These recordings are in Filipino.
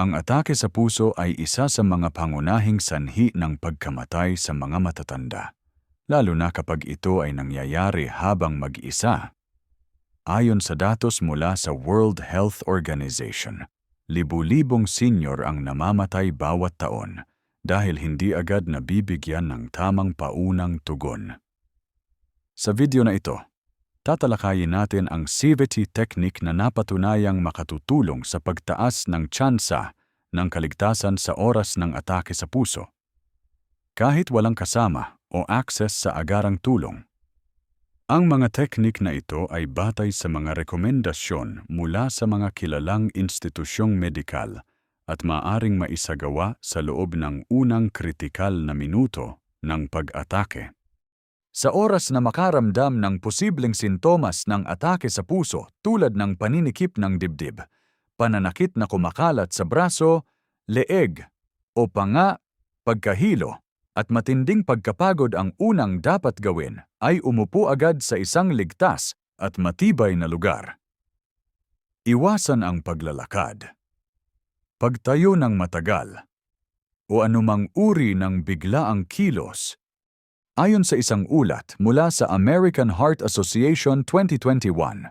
Ang atake sa puso ay isa sa mga pangunahing sanhi ng pagkamatay sa mga matatanda, lalo na kapag ito ay nangyayari habang mag-isa. Ayon sa datos mula sa World Health Organization, libu-libong senior ang namamatay bawat taon dahil hindi agad nabibigyan ng tamang paunang tugon. Sa video na ito, tatalakayin natin ang CVT technique na napatunayang makatutulong sa pagtaas ng tsansa ng kaligtasan sa oras ng atake sa puso. Kahit walang kasama o access sa agarang tulong. Ang mga teknik na ito ay batay sa mga rekomendasyon mula sa mga kilalang institusyong medikal at maaring maisagawa sa loob ng unang kritikal na minuto ng pag-atake. Sa oras na makaramdam ng posibleng sintomas ng atake sa puso tulad ng paninikip ng dibdib, pananakit na kumakalat sa braso, leeg, o panga, pagkahilo, at matinding pagkapagod ang unang dapat gawin ay umupo agad sa isang ligtas at matibay na lugar. Iwasan ang paglalakad. Pagtayo ng matagal o anumang uri ng biglaang kilos Ayon sa isang ulat mula sa American Heart Association 2021,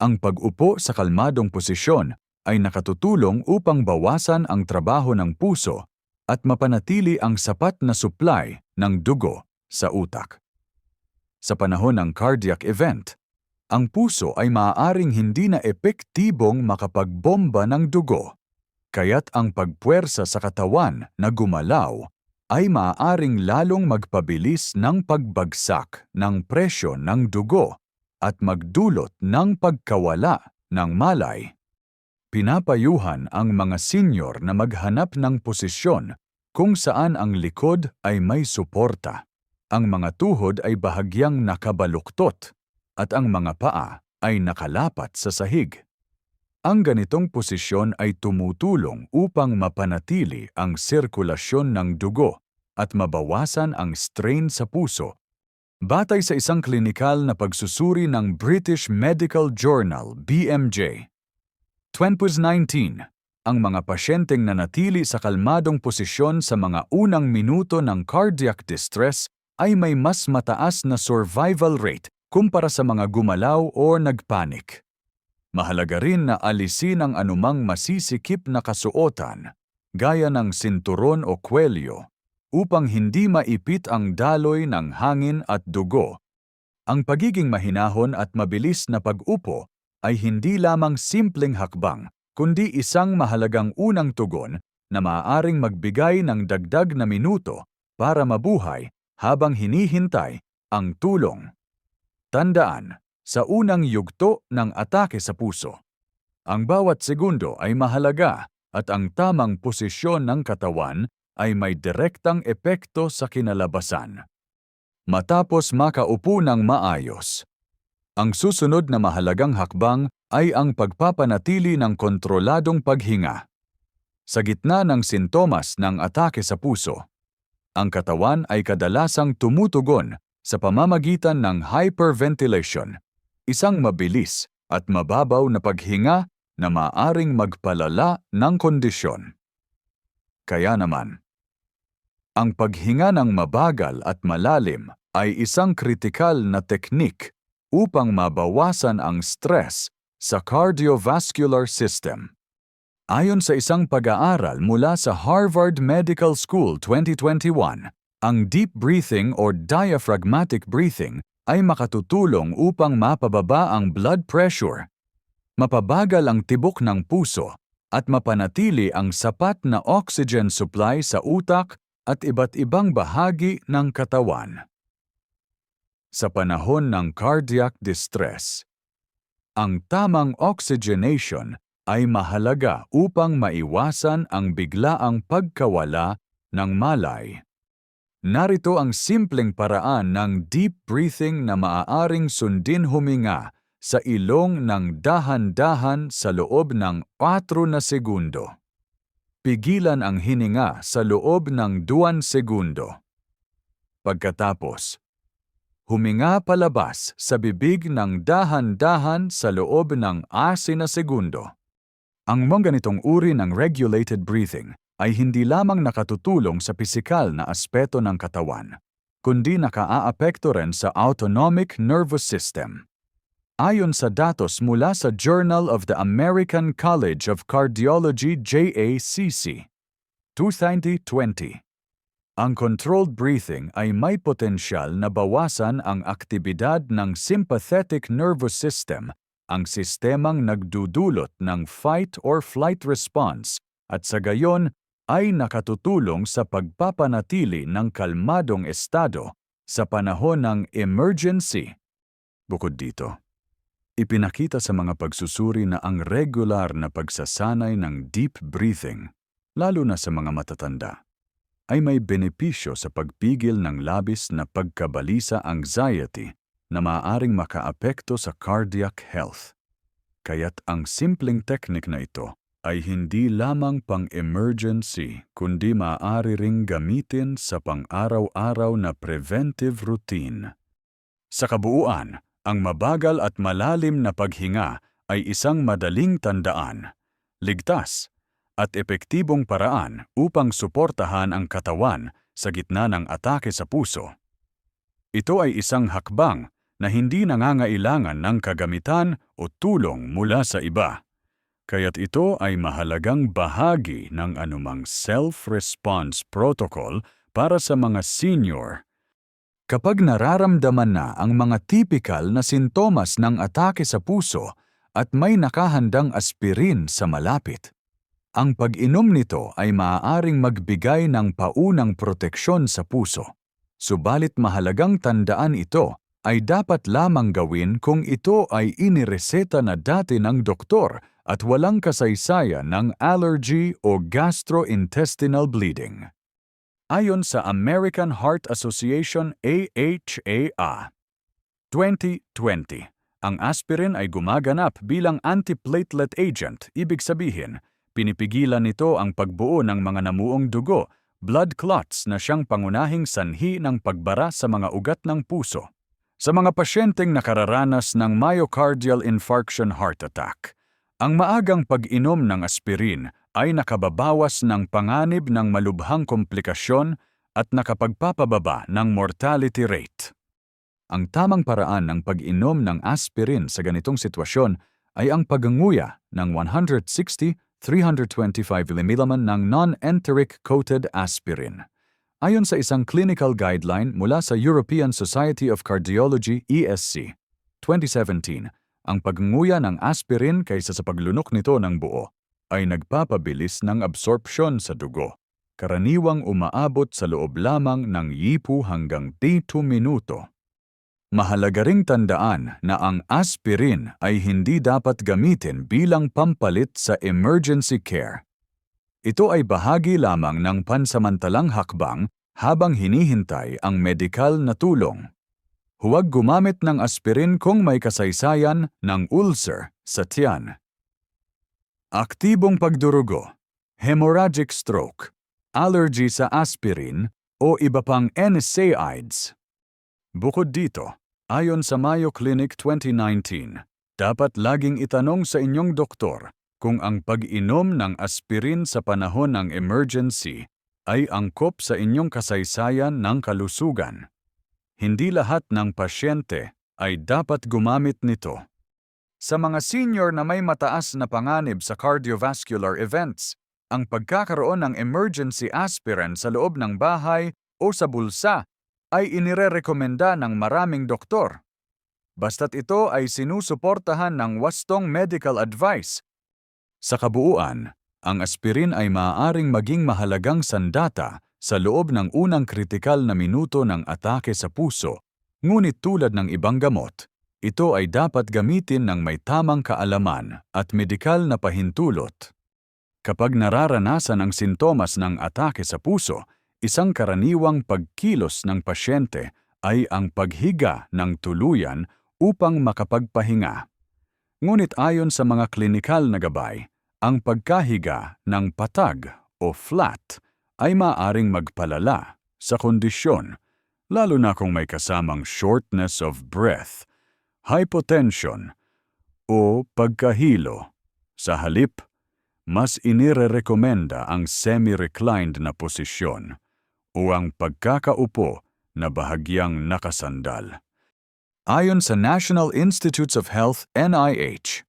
ang pag-upo sa kalmadong posisyon ay nakatutulong upang bawasan ang trabaho ng puso at mapanatili ang sapat na supply ng dugo sa utak. Sa panahon ng cardiac event, ang puso ay maaaring hindi na epektibong makapagbomba ng dugo, kaya't ang pagpuwersa sa katawan na gumalaw ay maaaring lalong magpabilis ng pagbagsak ng presyo ng dugo at magdulot ng pagkawala ng malay. Pinapayuhan ang mga senior na maghanap ng posisyon kung saan ang likod ay may suporta, ang mga tuhod ay bahagyang nakabaluktot, at ang mga paa ay nakalapat sa sahig. Ang ganitong posisyon ay tumutulong upang mapanatili ang sirkulasyon ng dugo at mabawasan ang strain sa puso. Batay sa isang klinikal na pagsusuri ng British Medical Journal BMJ, 2019, ang mga pasyenteng nanatili sa kalmadong posisyon sa mga unang minuto ng cardiac distress ay may mas mataas na survival rate kumpara sa mga gumalaw o nagpanik. Mahalaga rin na alisin ang anumang masisikip na kasuotan, gaya ng sinturon o kwelyo, upang hindi maipit ang daloy ng hangin at dugo. Ang pagiging mahinahon at mabilis na pag-upo ay hindi lamang simpleng hakbang, kundi isang mahalagang unang tugon na maaaring magbigay ng dagdag na minuto para mabuhay habang hinihintay ang tulong. Tandaan, sa unang yugto ng atake sa puso. Ang bawat segundo ay mahalaga at ang tamang posisyon ng katawan ay may direktang epekto sa kinalabasan. Matapos makaupo ng maayos, ang susunod na mahalagang hakbang ay ang pagpapanatili ng kontroladong paghinga. Sa gitna ng sintomas ng atake sa puso, ang katawan ay kadalasang tumutugon sa pamamagitan ng hyperventilation isang mabilis at mababaw na paghinga na maaring magpalala ng kondisyon. Kaya naman, ang paghinga ng mabagal at malalim ay isang kritikal na teknik upang mabawasan ang stress sa cardiovascular system. Ayon sa isang pag-aaral mula sa Harvard Medical School 2021, ang deep breathing or diaphragmatic breathing ay makatutulong upang mapababa ang blood pressure, mapabagal ang tibok ng puso, at mapanatili ang sapat na oxygen supply sa utak at iba't ibang bahagi ng katawan. Sa panahon ng cardiac distress, ang tamang oxygenation ay mahalaga upang maiwasan ang biglaang pagkawala ng malay. Narito ang simpleng paraan ng deep breathing na maaaring sundin huminga sa ilong ng dahan-dahan sa loob ng 4 na segundo. Pigilan ang hininga sa loob ng 2 segundo. Pagkatapos, huminga palabas sa bibig ng dahan-dahan sa loob ng 6 na segundo. Ang mga ganitong uri ng regulated breathing ay hindi lamang nakatutulong sa pisikal na aspeto ng katawan, kundi nakaaapekto rin sa autonomic nervous system. Ayon sa datos mula sa Journal of the American College of Cardiology JACC, 2020, ang controlled breathing ay may potensyal na bawasan ang aktibidad ng sympathetic nervous system, ang sistemang nagdudulot ng fight or flight response at sa gayon ay nakatutulong sa pagpapanatili ng kalmadong estado sa panahon ng emergency. Bukod dito, ipinakita sa mga pagsusuri na ang regular na pagsasanay ng deep breathing, lalo na sa mga matatanda, ay may benepisyo sa pagpigil ng labis na pagkabalisa anxiety na maaaring makaapekto sa cardiac health. Kaya't ang simpleng teknik na ito ay hindi lamang pang-emergency kundi maaari ring gamitin sa pang-araw-araw na preventive routine. Sa kabuuan, ang mabagal at malalim na paghinga ay isang madaling tandaan, ligtas at epektibong paraan upang suportahan ang katawan sa gitna ng atake sa puso. Ito ay isang hakbang na hindi nangangailangan ng kagamitan o tulong mula sa iba. Kaya't ito ay mahalagang bahagi ng anumang self-response protocol para sa mga senior. Kapag nararamdaman na ang mga typical na sintomas ng atake sa puso at may nakahandang aspirin sa malapit, ang pag-inom nito ay maaaring magbigay ng paunang proteksyon sa puso. Subalit mahalagang tandaan ito ay dapat lamang gawin kung ito ay inireseta na dati ng doktor at walang kasaysayan ng allergy o gastrointestinal bleeding. Ayon sa American Heart Association AHA 2020, ang aspirin ay gumaganap bilang antiplatelet agent, ibig sabihin, Pinipigilan nito ang pagbuo ng mga namuong dugo, blood clots na siyang pangunahing sanhi ng pagbara sa mga ugat ng puso. Sa mga pasyenteng nakararanas ng myocardial infarction heart attack, ang maagang pag-inom ng aspirin ay nakababawas ng panganib ng malubhang komplikasyon at nakapagpapababa ng mortality rate. Ang tamang paraan ng pag-inom ng aspirin sa ganitong sitwasyon ay ang paganguya ng 160 325 mg ng non-enteric coated aspirin. Ayon sa isang clinical guideline mula sa European Society of Cardiology ESC 2017, ang pagnguya ng aspirin kaysa sa paglunok nito ng buo ay nagpapabilis ng absorption sa dugo, karaniwang umaabot sa loob lamang ng yipu hanggang 2 minuto. Mahalaga ring tandaan na ang aspirin ay hindi dapat gamitin bilang pampalit sa emergency care. Ito ay bahagi lamang ng pansamantalang hakbang habang hinihintay ang medikal na tulong. Huwag gumamit ng aspirin kung may kasaysayan ng ulcer sa tiyan. Aktibong pagdurugo, hemorrhagic stroke, allergy sa aspirin o iba pang NSAIDs. Bukod dito, ayon sa Mayo Clinic 2019, dapat laging itanong sa inyong doktor kung ang pag-inom ng aspirin sa panahon ng emergency ay angkop sa inyong kasaysayan ng kalusugan. Hindi lahat ng pasyente ay dapat gumamit nito. Sa mga senior na may mataas na panganib sa cardiovascular events, ang pagkakaroon ng emergency aspirin sa loob ng bahay o sa bulsa ay inirerekomenda ng maraming doktor. Basta't ito ay sinusuportahan ng wastong medical advice. Sa kabuuan, ang aspirin ay maaaring maging mahalagang sandata sa loob ng unang kritikal na minuto ng atake sa puso, ngunit tulad ng ibang gamot, ito ay dapat gamitin ng may tamang kaalaman at medikal na pahintulot. Kapag nararanasan ang sintomas ng atake sa puso, Isang karaniwang pagkilos ng pasyente ay ang paghiga ng tuluyan upang makapagpahinga. Ngunit ayon sa mga klinikal na gabay, ang pagkahiga ng patag o flat ay maaring magpalala sa kondisyon, lalo na kung may kasamang shortness of breath, hypotension, o pagkahilo. Sa halip, mas inirerekomenda ang semi-reclined na posisyon o ang pagkakaupo na bahagyang nakasandal. Ayon sa National Institutes of Health NIH,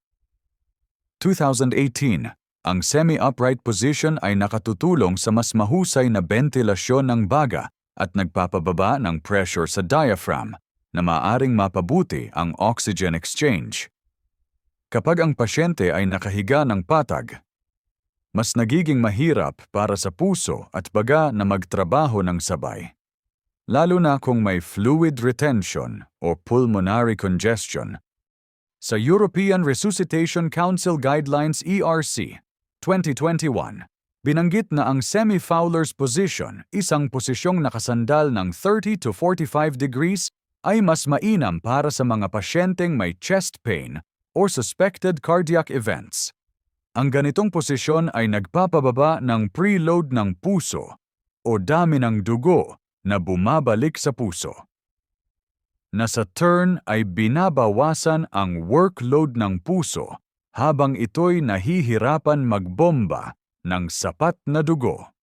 2018, ang semi-upright position ay nakatutulong sa mas mahusay na bentilasyon ng baga at nagpapababa ng pressure sa diaphragm na maaring mapabuti ang oxygen exchange. Kapag ang pasyente ay nakahiga ng patag, mas nagiging mahirap para sa puso at baga na magtrabaho ng sabay. Lalo na kung may fluid retention o pulmonary congestion. Sa European Resuscitation Council Guidelines ERC 2021, binanggit na ang semi-Fowler's position, isang posisyong nakasandal ng 30 to 45 degrees, ay mas mainam para sa mga pasyenteng may chest pain or suspected cardiac events. Ang ganitong posisyon ay nagpapababa ng preload ng puso o dami ng dugo na bumabalik sa puso. Na sa turn ay binabawasan ang workload ng puso habang ito'y nahihirapan magbomba ng sapat na dugo.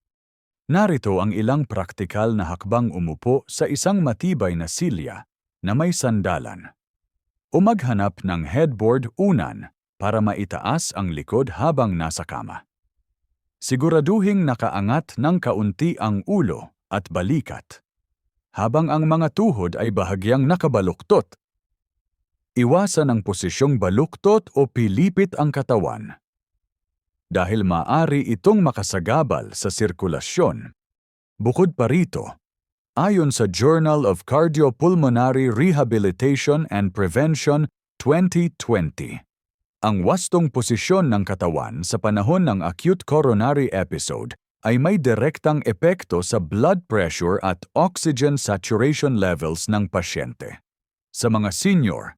Narito ang ilang praktikal na hakbang umupo sa isang matibay na silya na may sandalan. O maghanap ng headboard unan para maitaas ang likod habang nasa kama. Siguraduhing nakaangat ng kaunti ang ulo at balikat, habang ang mga tuhod ay bahagyang nakabaluktot. Iwasan ang posisyong baluktot o pilipit ang katawan. Dahil maari itong makasagabal sa sirkulasyon. Bukod pa rito, ayon sa Journal of Cardiopulmonary Rehabilitation and Prevention 2020, ang wastong posisyon ng katawan sa panahon ng acute coronary episode ay may direktang epekto sa blood pressure at oxygen saturation levels ng pasyente. Sa mga senior,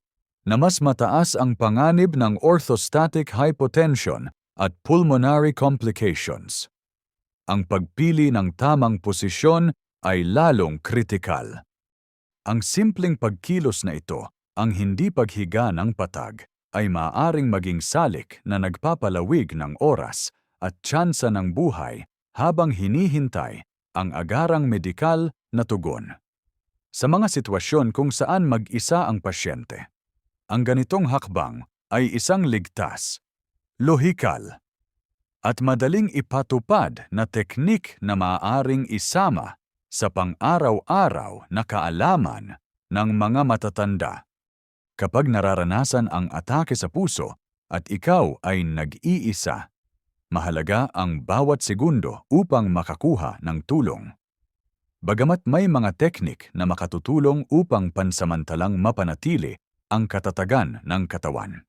na mas mataas ang panganib ng orthostatic hypotension at pulmonary complications. Ang pagpili ng tamang posisyon ay lalong kritikal. Ang simpleng pagkilos na ito, ang hindi paghiga ng patag, ay maaaring maging salik na nagpapalawig ng oras at tsansa ng buhay habang hinihintay ang agarang medikal na tugon. Sa mga sitwasyon kung saan mag-isa ang pasyente, ang ganitong hakbang ay isang ligtas, lohikal, at madaling ipatupad na teknik na maaaring isama sa pang-araw-araw na kaalaman ng mga matatanda. Kapag nararanasan ang atake sa puso at ikaw ay nag-iisa, mahalaga ang bawat segundo upang makakuha ng tulong. Bagamat may mga teknik na makatutulong upang pansamantalang mapanatili ang katatagan ng katawan.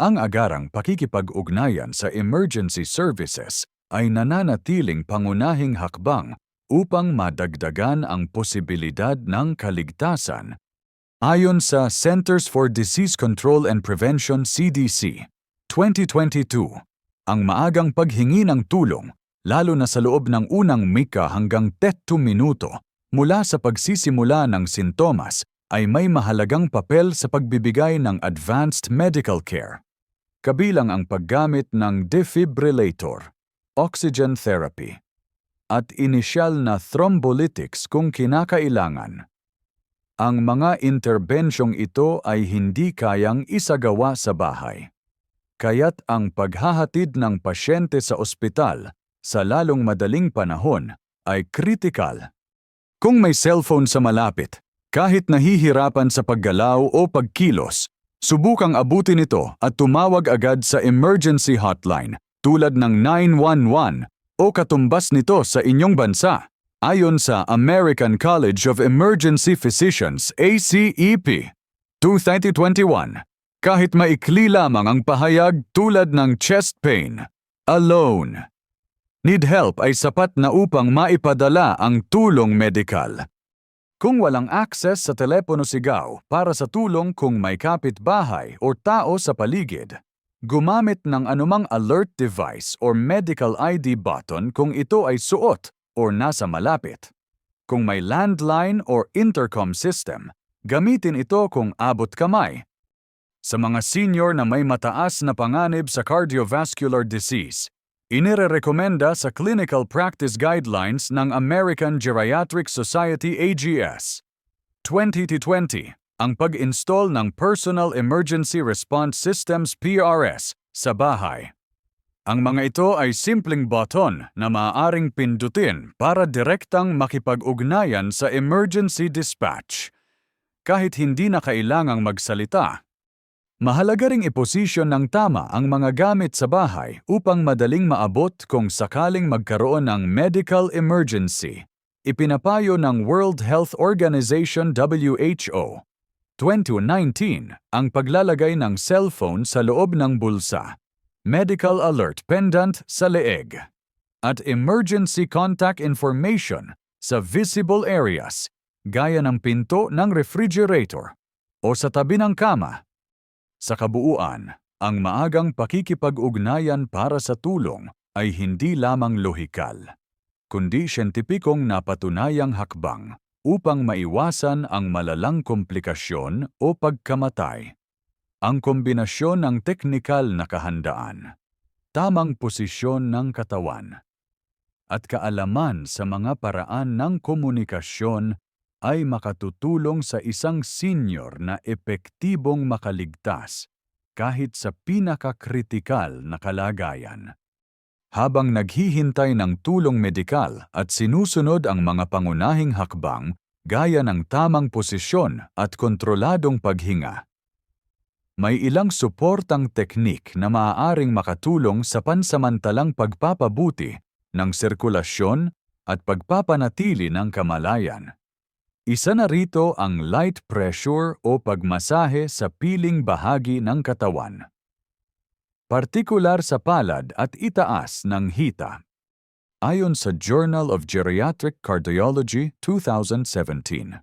Ang agarang pakikipag-ugnayan sa emergency services ay nananatiling pangunahing hakbang upang madagdagan ang posibilidad ng kaligtasan Ayon sa Centers for Disease Control and Prevention CDC, 2022, ang maagang paghingi ng tulong, lalo na sa loob ng unang mika hanggang 30 minuto mula sa pagsisimula ng sintomas, ay may mahalagang papel sa pagbibigay ng advanced medical care. Kabilang ang paggamit ng defibrillator, oxygen therapy, at inisyal na thrombolytics kung kinakailangan ang mga interbensyong ito ay hindi kayang isagawa sa bahay. Kaya't ang paghahatid ng pasyente sa ospital sa lalong madaling panahon ay kritikal. Kung may cellphone sa malapit, kahit nahihirapan sa paggalaw o pagkilos, subukang abutin ito at tumawag agad sa emergency hotline tulad ng 911 o katumbas nito sa inyong bansa. Ayon sa American College of Emergency Physicians ACEP 2021, kahit maikli lamang ang pahayag tulad ng chest pain, alone, need help ay sapat na upang maipadala ang tulong medikal. Kung walang access sa telepono sigaw para sa tulong kung may kapitbahay o tao sa paligid, gumamit ng anumang alert device or medical ID button kung ito ay suot or nasa malapit. Kung may landline or intercom system, gamitin ito kung abot kamay. Sa mga senior na may mataas na panganib sa cardiovascular disease, inirerekomenda sa Clinical Practice Guidelines ng American Geriatric Society AGS 2020 ang pag-install ng Personal Emergency Response Systems PRS sa bahay. Ang mga ito ay simpleng button na maaaring pindutin para direktang makipag-ugnayan sa emergency dispatch kahit hindi na kailangang magsalita. Mahalaga ring iposisyon ng tama ang mga gamit sa bahay upang madaling maabot kung sakaling magkaroon ng medical emergency. Ipinapayo ng World Health Organization WHO 2019 ang paglalagay ng cellphone sa loob ng bulsa, medical alert pendant sa leeg, at emergency contact information sa visible areas gaya ng pinto ng refrigerator o sa tabi ng kama. Sa kabuuan, ang maagang pakikipag-ugnayan para sa tulong ay hindi lamang lohikal, kundi siyentipikong napatunayang hakbang upang maiwasan ang malalang komplikasyon o pagkamatay. Ang kombinasyon ng teknikal na kahandaan, tamang posisyon ng katawan, at kaalaman sa mga paraan ng komunikasyon ay makatutulong sa isang senior na epektibong makaligtas kahit sa pinakakritikal na kalagayan. Habang naghihintay ng tulong medikal at sinusunod ang mga pangunahing hakbang gaya ng tamang posisyon at kontroladong paghinga. May ilang suportang teknik na maaaring makatulong sa pansamantalang pagpapabuti ng sirkulasyon at pagpapanatili ng kamalayan. Isa na rito ang light pressure o pagmasahe sa piling bahagi ng katawan. Partikular sa palad at itaas ng hita. Ayon sa Journal of Geriatric Cardiology 2017,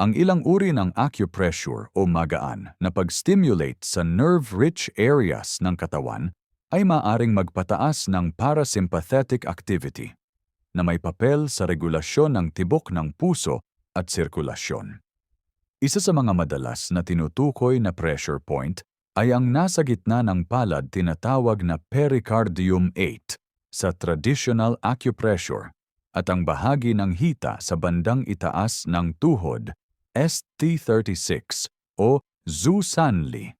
ang ilang uri ng acupressure o magaan na pag-stimulate sa nerve-rich areas ng katawan ay maaring magpataas ng parasympathetic activity na may papel sa regulasyon ng tibok ng puso at sirkulasyon. Isa sa mga madalas na tinutukoy na pressure point ay ang nasa gitna ng palad tinatawag na pericardium 8 sa traditional acupressure at ang bahagi ng hita sa bandang itaas ng tuhod ST36 o Zusanli.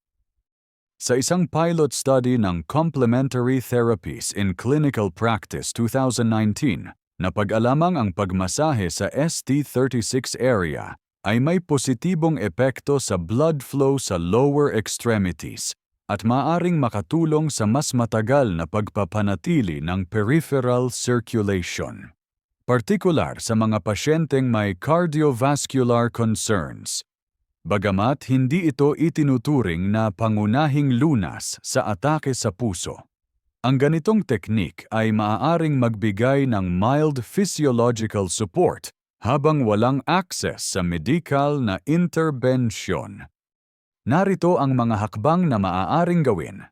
Sa isang pilot study ng Complementary Therapies in Clinical Practice 2019, Napag-alamang ang pagmasahe sa ST36 area ay may positibong epekto sa blood flow sa lower extremities at maaring makatulong sa mas matagal na pagpapanatili ng peripheral circulation. Partikular sa mga pasyenteng may cardiovascular concerns. Bagamat hindi ito itinuturing na pangunahing lunas sa atake sa puso. Ang ganitong teknik ay maaaring magbigay ng mild physiological support habang walang access sa medical na intervention. Narito ang mga hakbang na maaaring gawin.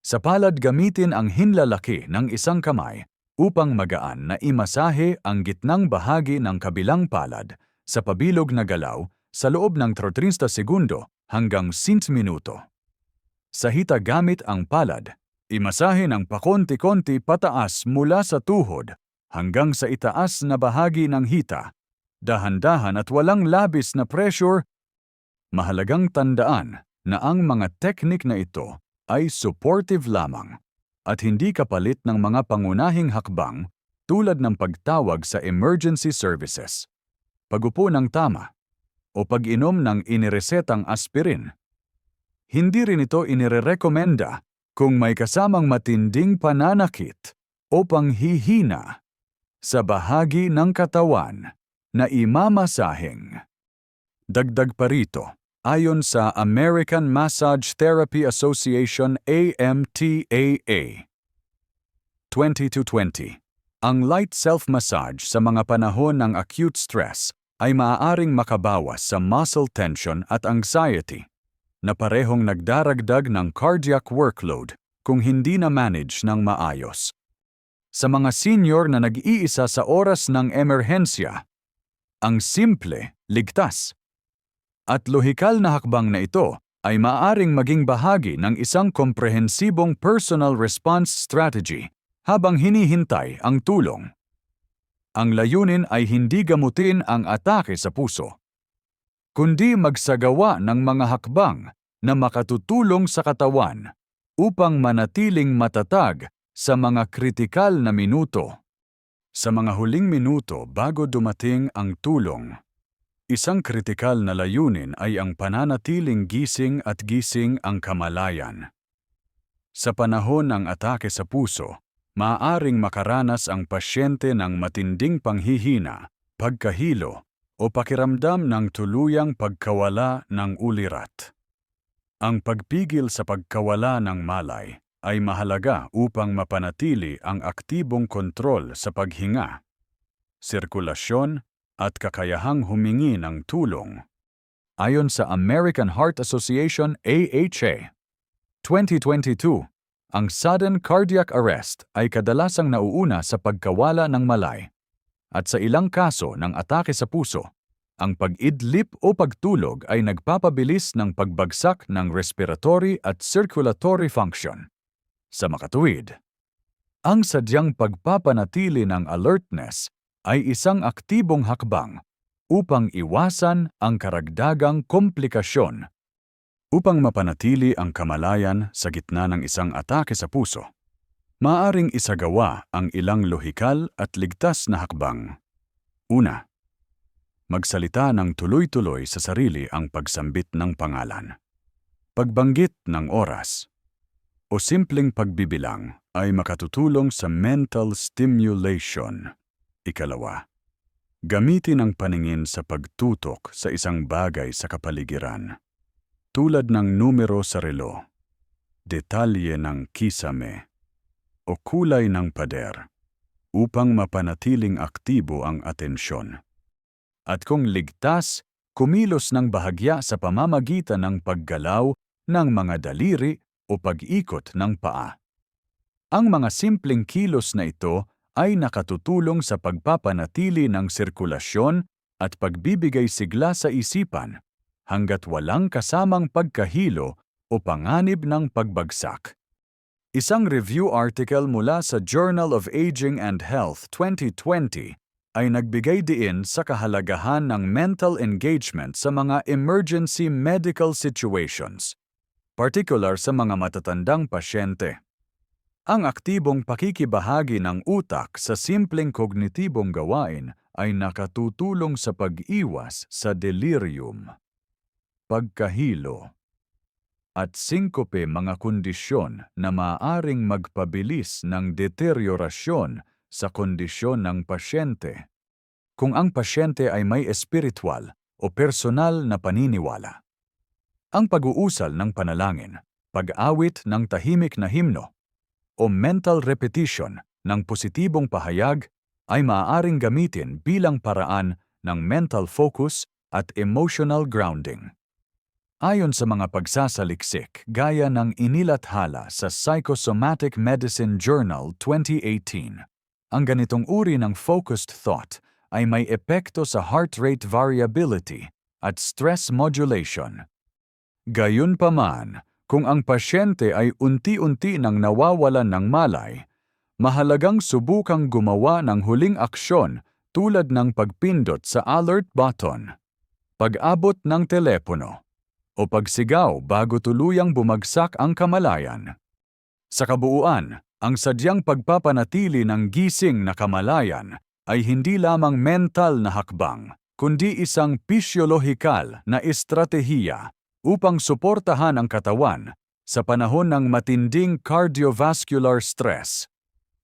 Sa palad gamitin ang hinlalaki ng isang kamay upang magaan na imasahe ang gitnang bahagi ng kabilang palad sa pabilog na galaw sa loob ng 30 segundo hanggang 6 minuto. Sa hita gamit ang palad, Imasahe ng pakonti-konti pataas mula sa tuhod hanggang sa itaas na bahagi ng hita. Dahan-dahan at walang labis na pressure. Mahalagang tandaan na ang mga teknik na ito ay supportive lamang at hindi kapalit ng mga pangunahing hakbang tulad ng pagtawag sa emergency services, pagupo ng tama, o pag-inom ng iniresetang aspirin. Hindi rin ito inirerekomenda kung may kasamang matinding pananakit o panghihina sa bahagi ng katawan na imamasahing. Dagdag pa rito, ayon sa American Massage Therapy Association AMTAA 2020, ang light self-massage sa mga panahon ng acute stress ay maaaring makabawas sa muscle tension at anxiety na parehong nagdaragdag ng cardiac workload kung hindi na manage ng maayos. Sa mga senior na nag-iisa sa oras ng emerhensya, ang simple, ligtas, at lohikal na hakbang na ito ay maaaring maging bahagi ng isang komprehensibong personal response strategy habang hinihintay ang tulong. Ang layunin ay hindi gamutin ang atake sa puso, kundi magsagawa ng mga hakbang na makatutulong sa katawan upang manatiling matatag sa mga kritikal na minuto. Sa mga huling minuto bago dumating ang tulong, Isang kritikal na layunin ay ang pananatiling gising at gising ang kamalayan. Sa panahon ng atake sa puso, maaaring makaranas ang pasyente ng matinding panghihina, pagkahilo, o pakiramdam ng tuluyang pagkawala ng ulirat. Ang pagpigil sa pagkawala ng malay ay mahalaga upang mapanatili ang aktibong kontrol sa paghinga, sirkulasyon at kakayahang humingi ng tulong. Ayon sa American Heart Association AHA, 2022, ang sudden cardiac arrest ay kadalasang nauuna sa pagkawala ng malay. At sa ilang kaso ng atake sa puso, ang pag-idlip o pagtulog ay nagpapabilis ng pagbagsak ng respiratory at circulatory function. Sa makatuwid, ang sadyang pagpapanatili ng alertness ay isang aktibong hakbang upang iwasan ang karagdagang komplikasyon upang mapanatili ang kamalayan sa gitna ng isang atake sa puso. Maaring isagawa ang ilang lohikal at ligtas na hakbang. Una, magsalita ng tuloy-tuloy sa sarili ang pagsambit ng pangalan. Pagbanggit ng oras o simpleng pagbibilang ay makatutulong sa mental stimulation. Ikalawa, gamitin ang paningin sa pagtutok sa isang bagay sa kapaligiran. Tulad ng numero sa relo, detalye ng kisame, o kulay ng pader, upang mapanatiling aktibo ang atensyon. At kung ligtas, kumilos ng bahagya sa pamamagitan ng paggalaw ng mga daliri o pag-ikot ng paa. Ang mga simpleng kilos na ito ay nakatutulong sa pagpapanatili ng sirkulasyon at pagbibigay sigla sa isipan hanggat walang kasamang pagkahilo o panganib ng pagbagsak. Isang review article mula sa Journal of Aging and Health 2020 ay nagbigay diin sa kahalagahan ng mental engagement sa mga emergency medical situations, particular sa mga matatandang pasyente. Ang aktibong pakikibahagi ng utak sa simpleng kognitibong gawain ay nakatutulong sa pag-iwas sa delirium, pagkahilo, at sinkope mga kondisyon na maaaring magpabilis ng deteriorasyon sa kondisyon ng pasyente. Kung ang pasyente ay may espiritual o personal na paniniwala. Ang pag-uusal ng panalangin, pag-awit ng tahimik na himno, o mental repetition ng positibong pahayag ay maaaring gamitin bilang paraan ng mental focus at emotional grounding. Ayon sa mga pagsasaliksik gaya ng inilathala sa Psychosomatic Medicine Journal 2018, ang ganitong uri ng focused thought ay may epekto sa heart rate variability at stress modulation. Gayunpaman, kung ang pasyente ay unti-unti nang nawawalan ng malay, mahalagang subukang gumawa ng huling aksyon tulad ng pagpindot sa alert button, pag-abot ng telepono, o pagsigaw bago tuluyang bumagsak ang kamalayan. Sa kabuuan, ang sadyang pagpapanatili ng gising na kamalayan ay hindi lamang mental na hakbang, kundi isang pisyolohikal na estratehiya upang suportahan ang katawan sa panahon ng matinding cardiovascular stress.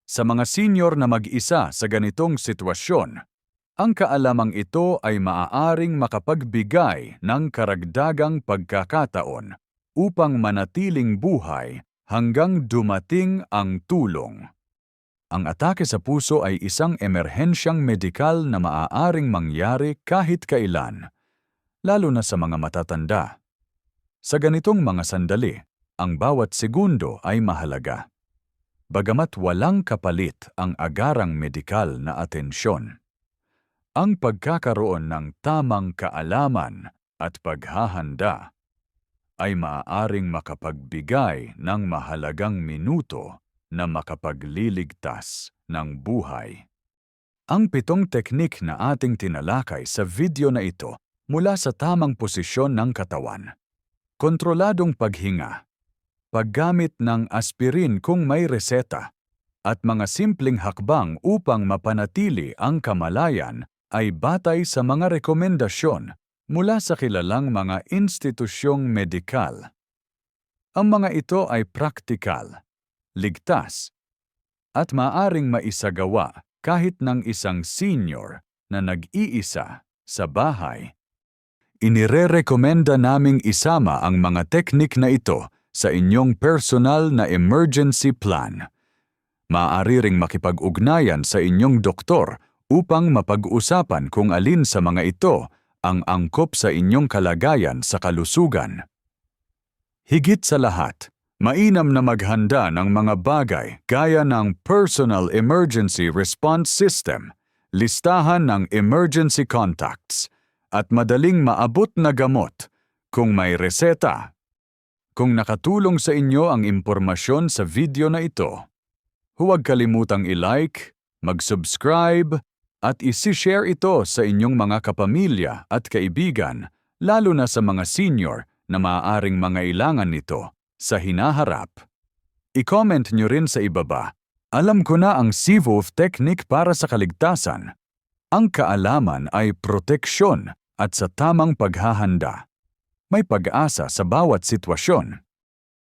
Sa mga senior na mag-isa sa ganitong sitwasyon, ang kaalamang ito ay maaaring makapagbigay ng karagdagang pagkakataon upang manatiling buhay hanggang dumating ang tulong. Ang atake sa puso ay isang emerhensyang medikal na maaaring mangyari kahit kailan, lalo na sa mga matatanda. Sa ganitong mga sandali, ang bawat segundo ay mahalaga. Bagamat walang kapalit ang agarang medikal na atensyon. Ang pagkakaroon ng tamang kaalaman at paghahanda ay maaaring makapagbigay ng mahalagang minuto na makapagliligtas ng buhay. Ang pitong teknik na ating tinalakay sa video na ito mula sa tamang posisyon ng katawan. Kontroladong paghinga, paggamit ng aspirin kung may reseta, at mga simpleng hakbang upang mapanatili ang kamalayan ay batay sa mga rekomendasyon mula sa kilalang mga institusyong medikal. Ang mga ito ay praktikal, ligtas, at maaring maisagawa kahit ng isang senior na nag-iisa sa bahay. Inirerekomenda naming isama ang mga teknik na ito sa inyong personal na emergency plan. Maaari ring makipag-ugnayan sa inyong doktor upang mapag-usapan kung alin sa mga ito ang angkop sa inyong kalagayan sa kalusugan. Higit sa lahat, mainam na maghanda ng mga bagay gaya ng Personal Emergency Response System, listahan ng emergency contacts, at madaling maabot na gamot kung may reseta. Kung nakatulong sa inyo ang impormasyon sa video na ito, huwag kalimutang i-like, mag-subscribe, at isi-share ito sa inyong mga kapamilya at kaibigan, lalo na sa mga senior na maaaring mangailangan nito sa hinaharap. I-comment nyo rin sa ibaba. Alam ko na ang CVOV technique para sa kaligtasan. Ang kaalaman ay proteksyon at sa tamang paghahanda. May pag-asa sa bawat sitwasyon.